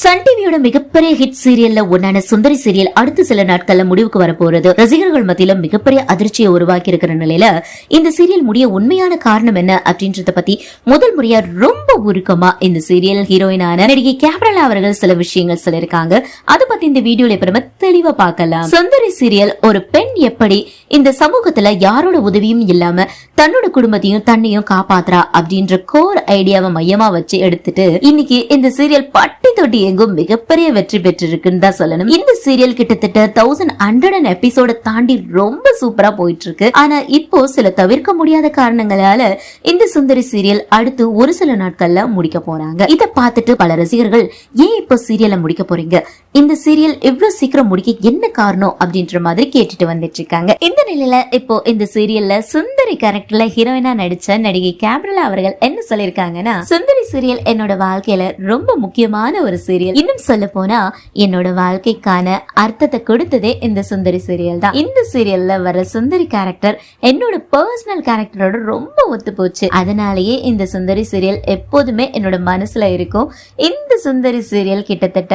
Sun டிவியோட மிகப்பெரிய hit சீரியல்ல ஒன்னான சுந்தரி சீரியல் அடுத்த சில நாட்கள்ல முடிவுக்கு வரப்போறது. ரசிகர்கள் மத்தியில மிகப்பெரிய அதிர்ச்சியை உருவாக்கி இருக்கிற நிலையில இந்த சீரியல் முடிய உண்மையான காரணம் என்ன அப்படின்றத பத்தி முதல் முறையா ரொம்ப உருக்கமா இந்த சீரியல் ஹீரோயினான நடிகை கேப்ரலா அவர்கள் சில விஷயங்கள் சொல்லியிருக்காங்க. அதை பத்தி இந்த வீடியோல இப்ப நம்ம தெளிவா பார்க்கலாம். சுந்தரி சீரியல் ஒரு பெண் எப்படி இந்த சமூகத்துல யாரோட உதவியும் இல்லாம தன்னோட குடும்பத்தையும் தன்னையும் காப்பாத்துறா அப்படின்ற கோர் ஐடியாவை மையமா வச்சு எடுத்துட்டு இன்னைக்கு இந்த சீரியல் பட்டி தொட்டி எங்கும் மிகப்பெரிய வெற்றி பெற்றிருக்குன்னு தான் சொல்லணும். இந்த சீரியல் கிட்டத்தட்ட தௌசண்ட் ஹண்ட்ரட் அண்ட் எபிசோட தாண்டி ரொம்ப சூப்பரா போயிட்டு இருக்கு ஆனா இப்போ சில தவிர்க்க முடியாத காரணங்களால இந்த சுந்தரி சீரியல் அடுத்து ஒரு சில நாட்கள்ல முடிக்க போறாங்க. இதை பார்த்துட்டு பல ரசிகர்கள் ஏன் இப்போ சீரியலை முடிக்க போறீங்க? இந்த சீரியல் இவ்வளவு சீக்கிரம் முடிக்க என்ன காரணம்? அப்படின்ற மாதிரி கேட்டுட்டு வந்துட்டு இருக்காங்க. இந்த நிலையில இப்போ இந்த சீரியல்ல சுந்தரி கேரக்டர்ல ஹீரோயினா நடிச்ச நடிகை கேப்ரலா அவர்கள் என்ன சொல்லிருக்காங்கன்னா சுந்தரி சீரியல் என்னோட வாழ்க்கையில ரொம்ப முக்கியமான ஒரு சீரியல் இன்னும் சொல்ல போனா என்னோட வாழ்க்கைக்கான அர்த்தத்தை கொடுத்ததே இந்த சுந்தரி சீரியல் தான். இந்த சீரியல்ல வர சுந்தரி கேரக்டர் என்னோட பர்சனல் கேரக்டரோட ரொம்ப ஒத்து போச்சு. அதனாலேயே இந்த சுந்தரி சீரியல் எப்போதுமே என்னோட மனசுல இருக்கும். இந்த சுந்தரி சீரியல் கிட்டத்தட்ட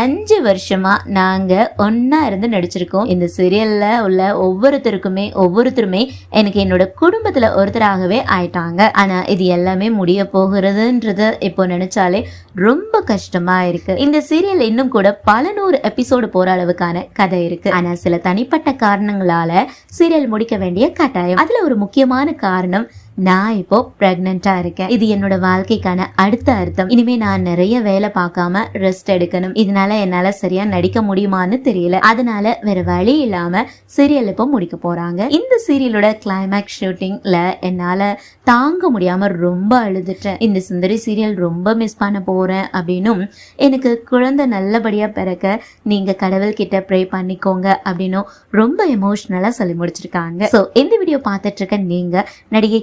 அஞ்சு வருஷமா நாங்க ஒன்னா இருந்து நடிச்சிருக்கோம். இந்த சீரியல்ல உள்ள ஒவ்வொருத்தருக்குமே ஒவ்வொருத்தருமே எனக்கு என்னோட குடும்பத்துல ஒருத்தராகவே ஆயிட்டாங்க. ஆனா இது எல்லாமே முடிய போகிறதுன்றது இப்போ நினைச்சாலே ரொம்ப கஷ்டமா இருக்கு. இந்த சீரியல் இன்னும் கூட பல நூறு எபிசோடு போற அளவுக்கான கதை இருக்கு. ஆனா சில தனிப்பட்ட காரணங்களால சீரியல் முடிக்க வேண்டிய கட்டாயம். அதுல ஒரு முக்கியமான காரணம் நான் இப்போ பிரெக்னெண்டா இருக்கேன். இது என்னோட வாழ்க்கைக்கான அடுத்த அர்த்தம். இனிமே நான் நிறைய வேலை பார்க்காம ரெஸ்ட் எடுக்கணும். இதனால என்னால சரியா நடிக்க முடியுமான்னு தெரியல. அதனால வேற வழி இல்லாம சீரியல் இப்போ முடிக்க போறாங்க. இந்த சீரியலோட கிளைமேக்ஸ் ஷூட்டிங்ல என்னால தாங்க முடியாம ரொம்ப அழுதுட்டேன். இந்த சுந்தரி சீரியல் ரொம்ப மிஸ் பண்ண போறேன் அப்படின்னும் எனக்கு குழந்தை நல்லபடியா பிறக்க நீங்க கடவுள் கிட்ட ப்ரே பண்ணிக்கோங்க அப்படின்னும் ரொம்ப எமோஷனலா சொல்லி முடிச்சிருக்காங்க. ஸோ இந்த வீடியோ பார்த்துட்டு இருக்க நீங்க நடிகை